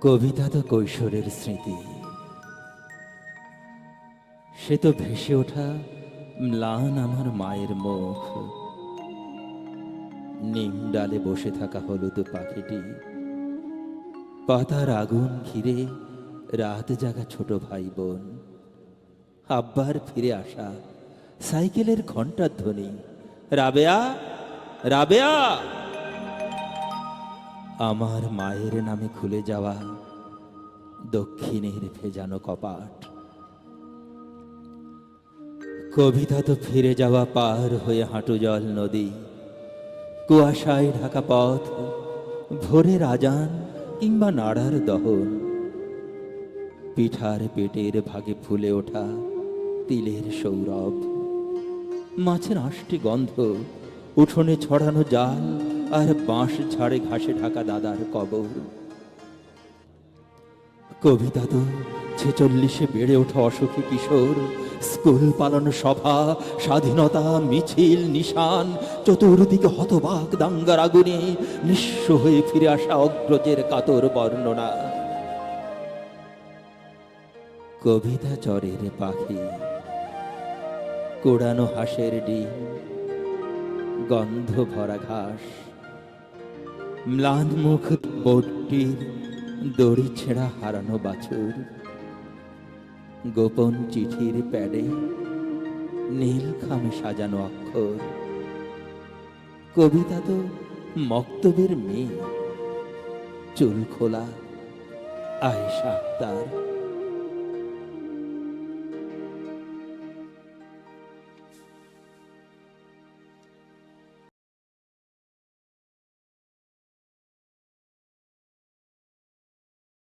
কবিতা তো কৈশোরের স্মৃতি। সে তো ভেসে ওঠা ম্লান আমার মায়ের মুখ। নিম ডালে বসে থাকা হলুদ পাখিটি। পাতার আগুন ঘিরে রাত জাগা ছোট ভাই বোন আব্বার ফিরে আসা সাইকেলের ঘণ্টার ধ্বনি। রাবেয়া রাবেয়া! আমার মায়ের নামে খুলে যাওয়া দক্ষিণের ভেজানো কপাট। কবিতা তো ফিরে যাওয়া পার হয়ে হাঁটু জল নদী। কুয়াশায় ঢাকা পথ ভোরের আজান কিংবা নাড়ার দহন। পিঠার পেটের ভাগে ফুলে ওঠা তিলের সৌরভ। মাছের আষ্টি গন্ধ, উঠোনে ছড়ানো জাল আর বাঁশ ঝাড়ে ঘাসে ঢাকা দাদার কবর। কবিতা তো ছেচল্লিশে বেড়ে ওঠা অসুখী কিশোর। স্কুল পালানো সভা, স্বাধীনতা, মিছিল, নিশান। চতুর্দিকে হতবাক দাঙ্গার আগুনে নিঃস্ব হয়ে ফিরে আসা অগ্রজের কাতর বর্ণনা। কবিতা চরের পাখি কোড়ানো হাঁসের ডিম গন্ধ ভরা ঘাস। ম্লান মুখ বোটটির দড়ি ছেঁড়া হারানো বাছুর। গোপন চিঠির প্যাডে নীল খামে সাজানো অক্ষর। কবিতা তো মক্তবের মেয়ে। চুল খোলা আয়েশা আক্তার।